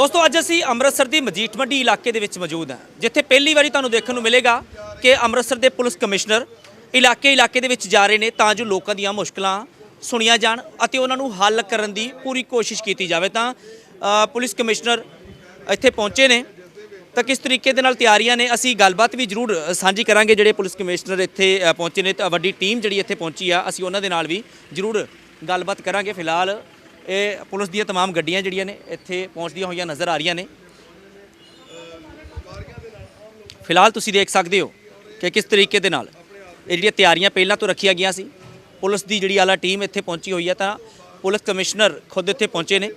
ਦੋਸਤੋ, ਅੱਜ ਅਸੀਂ ਅੰਮ੍ਰਿਤਸਰ ਦੀ ਮਜੀਠ ਮੰਡੀ ਇਲਾਕੇ ਦੇ ਵਿੱਚ ਮੌਜੂਦ ਹਾਂ, ਜਿੱਥੇ ਪਹਿਲੀ ਵਾਰੀ ਤੁਹਾਨੂੰ ਦੇਖਣ ਨੂੰ ਮਿਲੇਗਾ ਕਿ ਅੰਮ੍ਰਿਤਸਰ ਦੇ ਪੁਲਿਸ ਕਮਿਸ਼ਨਰ ਇਲਾਕੇ ਇਲਾਕੇ ਦੇ ਵਿੱਚ ਜਾ ਰਹੇ ਨੇ ਤਾਂ ਜੋ ਲੋਕਾਂ ਦੀਆਂ ਮੁਸ਼ਕਲਾਂ ਸੁਣੀਆਂ ਜਾਣ ਅਤੇ ਉਹਨਾਂ ਨੂੰ ਹੱਲ ਕਰਨ ਦੀ ਪੂਰੀ ਕੋਸ਼ਿਸ਼ ਕੀਤੀ ਜਾਵੇ। ਤਾਂ ਪੁਲਿਸ ਕਮਿਸ਼ਨਰ ਇੱਥੇ ਪਹੁੰਚੇ ਨੇ। ਤਾਂ ਕਿਸ ਤਰੀਕੇ ਦੇ ਨਾਲ ਤਿਆਰੀਆਂ ਨੇ, ਅਸੀਂ ਗੱਲਬਾਤ ਵੀ ਜ਼ਰੂਰ ਸਾਂਝੀ ਕਰਾਂਗੇ। ਜਿਹੜੇ ਪੁਲਿਸ ਕਮਿਸ਼ਨਰ ਇੱਥੇ ਪਹੁੰਚੇ ਨੇ, ਤਾਂ ਵੱਡੀ ਟੀਮ ਜਿਹੜੀ ਇੱਥੇ ਪਹੁੰਚੀ ਆ, ਅਸੀਂ ਉਹਨਾਂ ਦੇ ਨਾਲ ਵੀ ਜ਼ਰੂਰ ਗੱਲਬਾਤ ਕਰਾਂਗੇ। ਫਿਲਹਾਲ ਇਹ ਪੁਲਿਸ ਦੀਆਂ तमाम ਗੱਡੀਆਂ ਜਿਹੜੀਆਂ ਨੇ ਇੱਥੇ ਪਹੁੰਚਦੀਆਂ ਹੋਈਆਂ ਨਜ਼ਰ ਆ ਰਹੀਆਂ ਨੇ ਫਿਲਹਾਲ ਤੁਸੀਂ ਦੇਖ ਸਕਦੇ ਹੋ ਕਿ ਕਿਸ ਤਰੀਕੇ ਦੇ ਨਾਲ ਇਹ ਜਿਹੜੀਆਂ ਤਿਆਰੀਆਂ ਪਹਿਲਾਂ ਤੋਂ ਰੱਖੀਆਂ ਗਈਆਂ ਸੀ ਪੁਲਿਸ ਦੀ ਜਿਹੜੀ ਆਲਾ ਟੀਮ ਇੱਥੇ ਪਹੁੰਚੀ ਹੋਈ ਹੈ ਤਾਂ ਪੁਲਿਸ ਕਮਿਸ਼ਨਰ ਖੁਦ ਇੱਥੇ ਪਹੁੰਚੇ ਨੇ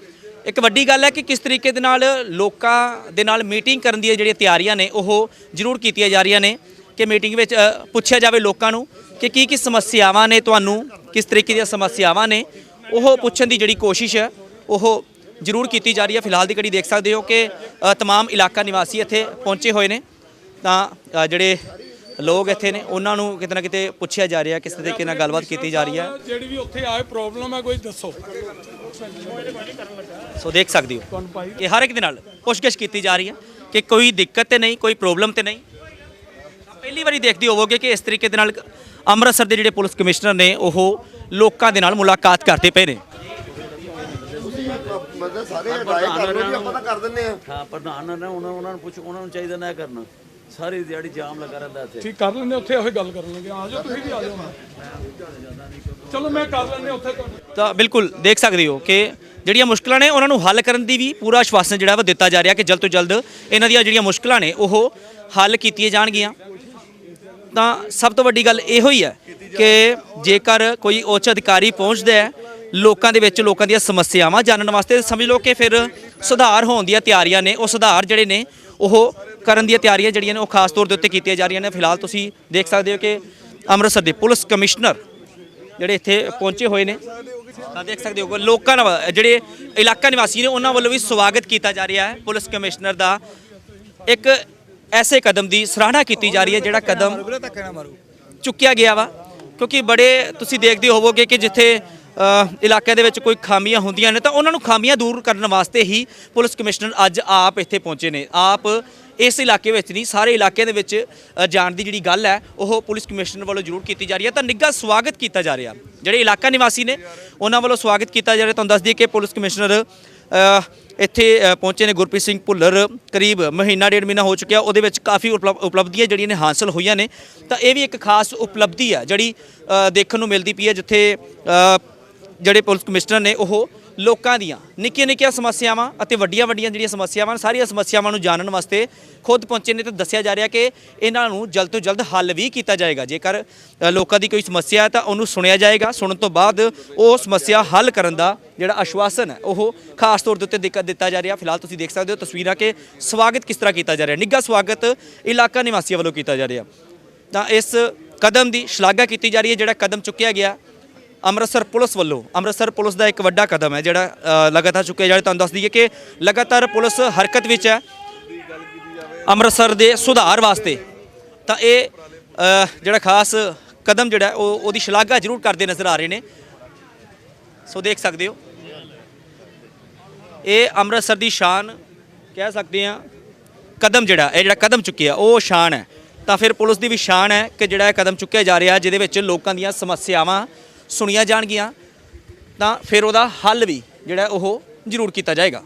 ਇੱਕ ਵੱਡੀ ਗੱਲ ਹੈ ਕਿ ਕਿਸ ਤਰੀਕੇ ਦੇ ਨਾਲ ਲੋਕਾਂ ਦੇ ਨਾਲ ਮੀਟਿੰਗ ਕਰਨ ਦੀਆਂ ਜਿਹੜੀਆਂ ਤਿਆਰੀਆਂ ਨੇ ਉਹ ਜ਼ਰੂਰ ਕੀਤੀਆਂ ਜਾ ਰਹੀਆਂ ਨੇ ਕਿ ਮੀਟਿੰਗ ਵਿੱਚ ਅ, ਪੁੱਛਿਆ ਜਾਵੇ ਲੋਕਾਂ ਨੂੰ ਕਿ ਕੀ ਕੀ ਸਮੱਸਿਆਵਾਂ ਨੇ ਤੁਹਾਨੂੰ ਕਿਸ ਤਰੀਕੇ ਦੀਆਂ ਸਮੱਸਿਆਵਾਂ ਨੇ ਉਹ ਪੁੱਛਣ ਦੀ ਜਿਹੜੀ ਕੋਸ਼ਿਸ਼ ਹੈ ਉਹ ਜ਼ਰੂਰ ਕੀਤੀ ਜਾ ਰਹੀ ਹੈ ਫਿਲਹਾਲ ਦੀ ਘੜੀ ਦੇਖ ਸਕਦੇ ਹੋ ਕਿ ਅ, तमाम ਇਲਾਕਾ ਨਿਵਾਸੀ ਇੱਥੇ ਪਹੁੰਚੇ ਹੋਏ ਨੇ ਤਾਂ ਅ, ਜਿਹੜੇ ਲੋਕ ਇੱਥੇ ਨੇ ਉਹਨਾਂ ਨੂੰ ਕਿਤੇ ਨਾ ਕਿਤੇ ਪੁੱਛਿਆ ਜਾ ਰਿਹਾ ਕਿਸ ਤਰੀਕੇ ਨਾਲ ਗੱਲਬਾਤ ਕੀਤੀ ਜਾ ਰਹੀ ਹੈ ਜਿਹੜੀ ਵੀ ਉੱਥੇ ਆਏ ਪ੍ਰੋਬਲਮ ਹੈ ਕੋਈ ਦੱਸੋ ਸੋ ਦੇਖ ਸਕਦੇ ਹੋ ਤੁਹਾਨੂੰ ਭਾਈ ਕਿ ਹਰ ਇੱਕ ਦੇ ਨਾਲ ਪੁੱਛਗਿੱਛ ਕੀਤੀ ਜਾ ਰਹੀ ਹੈ ਕਿ ਕੋਈ ਦਿੱਕਤ ਤੇ ਨਹੀਂ ਕੋਈ ਪ੍ਰੋਬਲਮ ਤੇ ਨਹੀਂ ਤਾਂ ਪਹਿਲੀ ਵਾਰੀ ਦੇਖਦੇ ਹੋਵੋਗੇ ਕਿ ਇਸ ਤਰੀਕੇ ਦੇ ਨਾਲ ਅੰਮ੍ਰਿਤਸਰ ਦੇ ਜਿਹੜੇ ਪੁਲਿਸ ਕਮਿਸ਼ਨਰ ਨੇ ਉਹ ਲੋਕਾਂ ਦੇ ਨਾਲ ਮੁਲਾਕਾਤ ਕਰਦੇ ਪਏ ਨੇ। ਮਤਲਬ ਸਾਰੇ ਰਾਏ ਕਰ ਲਓ ਜੀ ਆਪਾਂ ਤਾਂ ਕਰ ਦਿੰਨੇ ਆ ਹਾਂ ਪ੍ਰਧਾਨ ਨੇ ਉਹਨਾਂ ਉਹਨਾਂ ਨੂੰ ਪੁੱਛ ਉਹਨਾਂ ਨੂੰ ਚਾਹੀਦਾ ਨਾ ਕਰਨਾ। ਸਾਰੀ ਦਿਹਾੜੀ ਜਾਮ ਲਗਾ ਰਹਿੰਦਾ ਇੱਥੇ। ਠੀਕ ਕਰ ਲੈਂਦੇ ਉੱਥੇ ਉਹੀ ਗੱਲ ਕਰਨ ਲੱਗੇ ਆ ਜਾਓ ਤੁਸੀਂ ਵੀ ਆ ਜਾਓ ਚਲੋ ਮੈਂ ਕਰ ਲੈਂਦੇ ਉੱਥੇ ਤੁਹਾਨੂੰ ਤਾਂ ਬਿਲਕੁਲ ਦੇਖ ਸਕਦੇ ਹੋ ਕਿ ਜਿਹੜੀਆਂ ਮੁਸ਼ਕਲਾਂ ਨੇ ਉਹਨਾਂ ਨੂੰ ਹੱਲ ਕਰਨ ਦੀ ਵੀ ਪੂਰਾ ਆਸ਼ਵਾਸਨ ਜਿਹੜਾ ਵਾ ਦਿੱਤਾ ਜਾ ਰਿਹਾ ਕਿ ਜਲਦ ਤੋਂ ਜਲਦ ਇਹਨਾਂ ਦੀਆਂ ਜਿਹੜੀਆਂ ਮੁਸ਼ਕਲਾਂ ਨੇ ਉਹ ਹੱਲ ਕੀਤੀਆਂ ਜਾਣਗੀਆਂ। ਤਾਂ ਸਭ ਤੋਂ ਵੱਡੀ ਗੱਲ ਇਹੋ ਹੀ ਹੈ ਕਿ ਜੇਕਰ ਕੋਈ ਉੱਚ ਅਧਿਕਾਰੀ ਪਹੁੰਚਦਾ ਹੈ, ਲੋਕਾਂ ਦੇ ਵਿੱਚ ਲੋਕਾਂ ਦੀਆਂ ਸਮੱਸਿਆਵਾਂ ਜਾਣਨ ਵਾਸਤੇ, ਸਮਝ ਲਓ ਕਿ ਫਿਰ ਸੁਧਾਰ ਹੋਣ ਦੀਆਂ ਤਿਆਰੀਆਂ ਨੇ, ਉਹ ਸੁਧਾਰ ਜਿਹੜੇ ਨੇ, ਉਹ ਕਰਨ ਦੀਆਂ ਤਿਆਰੀਆਂ ਜਿਹੜੀਆਂ ਨੇ, ਉਹ ਖਾਸ ਤੌਰ ਦੇ ਉੱਤੇ ਕੀਤੀਆਂ ਜਾ ਰਹੀਆਂ ਨੇ। ਫਿਲਹਾਲ ਤੁਸੀਂ ਦੇਖ ਸਕਦੇ ਹੋ ਕਿ ਅੰਮ੍ਰਿਤਸਰ ਦੇ ਪੁਲਿਸ ਕਮਿਸ਼ਨਰ ਜਿਹੜੇ ਇੱਥੇ ਪਹੁੰਚੇ ਹੋਏ ਨੇ, ਤਾਂ ਦੇਖ ਸਕਦੇ ਹੋ ਲੋਕਾਂ ਨਾਲ, ਜਿਹੜੇ ਇਲਾਕਾ ਨਿਵਾਸੀ ਨੇ, ਉਹਨਾਂ ਵੱਲੋਂ ਵੀ ਸਵਾਗਤ ਕੀਤਾ ਜਾ ਰਿਹਾ ਹੈ। ਪੁਲਿਸ ਕਮਿਸ਼ਨਰ ਦਾ ਇੱਕ ਐਸੇ ਕਦਮ ਦੀ ਸਰਾਹਣਾ ਕੀਤੀ ਜਾ ਰਹੀ ਹੈ ਜਿਹੜਾ ਕਦਮ ਚੁੱਕਿਆ ਗਿਆ ਵਾ ਕਿਉਂਕਿ ਬੜੇ ਤੁਸੀਂ ਦੇਖਦੇ ਹੋਵੋਗੇ ਕਿ ਜਿੱਥੇ ਇਲਾਕੇ ਦੇ ਵਿੱਚ ਕੋਈ ਖਾਮੀਆਂ ਹੁੰਦੀਆਂ ਨੇ ਤਾਂ ਉਹਨਾਂ ਨੂੰ ਖਾਮੀਆਂ ਦੂਰ ਕਰਨ ਵਾਸਤੇ ਹੀ ਪੁਲਿਸ ਕਮਿਸ਼ਨਰ ਅੱਜ ਆਪ ਇੱਥੇ ਪਹੁੰਚੇ ਨੇ ਆਪ ਇਸ ਇਲਾਕੇ ਵਿੱਚ ਨਹੀਂ ਸਾਰੇ ਇਲਾਕੇ ਦੇ ਵਿੱਚ ਜਾਣ ਦੀ ਜਿਹੜੀ ਗੱਲ ਹੈ ਉਹ ਪੁਲਿਸ ਕਮਿਸ਼ਨਰ ਵੱਲੋਂ ਜ਼ਰੂਰ ਕੀਤੀ ਜਾ ਰਹੀ ਹੈ ਤਾਂ ਨਿੱਘਾ ਸਵਾਗਤ ਕੀਤਾ ਜਾ ਰਿਹਾ ਜਿਹੜੇ ਇਲਾਕਾ ਨਿਵਾਸੀ ਨੇ ਉਹਨਾਂ ਵੱਲੋਂ ਸਵਾਗਤ ਕੀਤਾ ਜਾ ਰਿਹਾ ਤੁਹਾਨੂੰ ਦੱਸ ਦਈਏ ਕਿ ਪੁਲਿਸ ਕਮਿਸ਼ਨਰ ਇੱਥੇ ਅ, ਪਹੁੰਚੇ ਨੇ ਗੁਰਪ੍ਰੀਤ ਸਿੰਘ ਭੁੱਲਰ। ਕਰੀਬ ਮਹੀਨਾ ਡੇਢ ਮਹੀਨਾ ਹੋ ਚੁੱਕਿਆ। ਉਹਦੇ ਵਿੱਚ ਕਾਫੀ ਉਪਲਬ- ਉਪਲਬਧੀਆਂ ਜਿਹੜੀਆਂ ਨੇ ਹਾਸਲ ਹੋਈਆਂ ਨੇ। ਤਾਂ ਇਹ ਵੀ ਇੱਕ ਖਾਸ ਉਪਲਬਧੀ ਹੈ ਜਿਹੜੀ ਅ, ਦੇਖਣ ਨੂੰ ਮਿਲਦੀ ਪਈ ਹੈ ਜਿੱਥੇ ਅ, ਜਿਹੜੇ ਪੁਲਿਸ ਕਮਿਸ਼ਨਰ ਨੇ ਉਹ ਲੋਕਾਂ ਦੀਆਂ। ਨਿੱਕੀਆਂ ਨਿੱਕੀਆਂ ਸਮੱਸਿਆਵਾਂ ਅਤੇ ਵੱਡੀਆਂ ਵੱਡੀਆਂ ਜਿਹੜੀਆਂ ਸਮੱਸਿਆਵਾਂ ਸਾਰੀਆਂ ਸਮੱਸਿਆਵਾਂ ਨੂੰ ਜਾਣਨ ਵਾਸਤੇ ਖੁਦ ਪਹੁੰਚੇ ਨੇ ਤੇ ਦੱਸਿਆ ਜਾ ਰਿਹਾ ਕਿ ਇਹਨਾਂ ਨੂੰ ਜਲਦ ਤੋਂ ਜਲਦ ਹੱਲ ਵੀ ਕੀਤਾ ਜਾਏਗਾ। ਜੇਕਰ ਲੋਕਾਂ ਦੀ ਕੋਈ ਸਮੱਸਿਆ ਹੈ ਤਾਂ ਉਹਨੂੰ ਸੁਣਿਆ ਜਾਏਗਾ। ਸੁਣਨ ਤੋਂ ਬਾਅਦ ਉਹ ਸਮੱਸਿਆ ਹੱਲ ਕਰਨ ਦਾ ਜਿਹੜਾ ਆਸ਼ਵਾਸਨ ਹੈ, ਉਹ ਖਾਸ ਤੌਰ ਦੇ ਉੱਤੇ ਦਿੱਕਤ ਦਿੱਤਾ ਜਾ ਰਿਹਾ। ਫਿਲਹਾਲ ਤੁਸੀਂ ਦੇਖ ਸਕਦੇ ਹੋ ਤਸਵੀਰਾਂ ਕਿ ਸਵਾਗਤ ਕਿਸ ਤਰ੍ਹਾਂ ਕੀਤਾ ਜਾ ਰਿਹਾ। ਨਿੱਘਾ ਸਵਾਗਤ ਇਲਾਕਾ ਨਿਵਾਸੀਆਂ ਵੱਲੋਂ ਕੀਤਾ ਜਾ ਰਿਹਾ। ਤਾਂ ਇਸ ਕਦਮ ਦੀ ਸ਼ਲਾਘਾ ਕੀਤੀ ਜਾ ਰਹੀ ਹੈ, ਜਿਹੜਾ ਕਦਮ ਚੁੱਕਿਆ ਗਿਆ। ਅੰਮ੍ਰਿਤਸਰ ਪੁਲਿਸ ਵੱਲੋਂ, ਅੰਮ੍ਰਿਤਸਰ ਪੁਲਿਸ ਦਾ ਇੱਕ ਵੱਡਾ ਕਦਮ ਹੈ ਜਿਹੜਾ ਲਗਾਤਾਰ ਚੁੱਕਿਆ ਜਾ ਰਿਹਾ। ਤੁਹਾਨੂੰ ਦੱਸ ਦਈਏ ਕਿ ਲਗਾਤਾਰ ਪੁਲਿਸ ਹਰਕਤ ਵਿੱਚ ਹੈ। ਅੰਮ੍ਰਿਤਸਰ ਦੇ ਸੁਧਾਰ ਵਾਸਤੇ ਤਾਂ ਇਹ ਜਿਹੜਾ ਖਾਸ ਕਦਮ ਜਿਹੜਾ ਉਹ ਉਹਦੀ ਸ਼ਲਾਘਾ ਜ਼ਰੂਰ ਕਰਦੇ ਨਜ਼ਰ ਆ ਰਹੇ ਨੇ। ਸੋ ਦੇਖ ਸਕਦੇ ਹੋ। ਇਹ ਅੰਮ੍ਰਿਤਸਰ ਦੀ ਸ਼ਾਨ ਕਹਿ ਸਕਦੇ ਆ ਕਦਮ ਜਿਹੜਾ, ਇਹ ਜਿਹੜਾ ਕਦਮ ਚੁੱਕਿਆ, ਉਹ ਸ਼ਾਨ ਹੈ। ਤਾਂ ਫਿਰ ਪੁਲਿਸ ਦੀ ਵੀ ਸ਼ਾਨ ਹੈ ਕਿ ਜਿਹੜਾ ਇਹ ਕਦਮ ਚੁੱਕਿਆ ਜਾ ਰਿਹਾ, ਜਿਹਦੇ ਵਿੱਚ ਲੋਕਾਂ ਦੀਆਂ ਸਮੱਸਿਆਵਾਂ ਸੁਣੀਆਂ ਜਾਣਗੀਆਂ ਤਾਂ ਫਿਰ ਉਹਦਾ ਹੱਲ ਵੀ ਜਿਹੜਾ ਉਹ ਜ਼ਰੂਰ ਕੀਤਾ ਜਾਏਗਾ।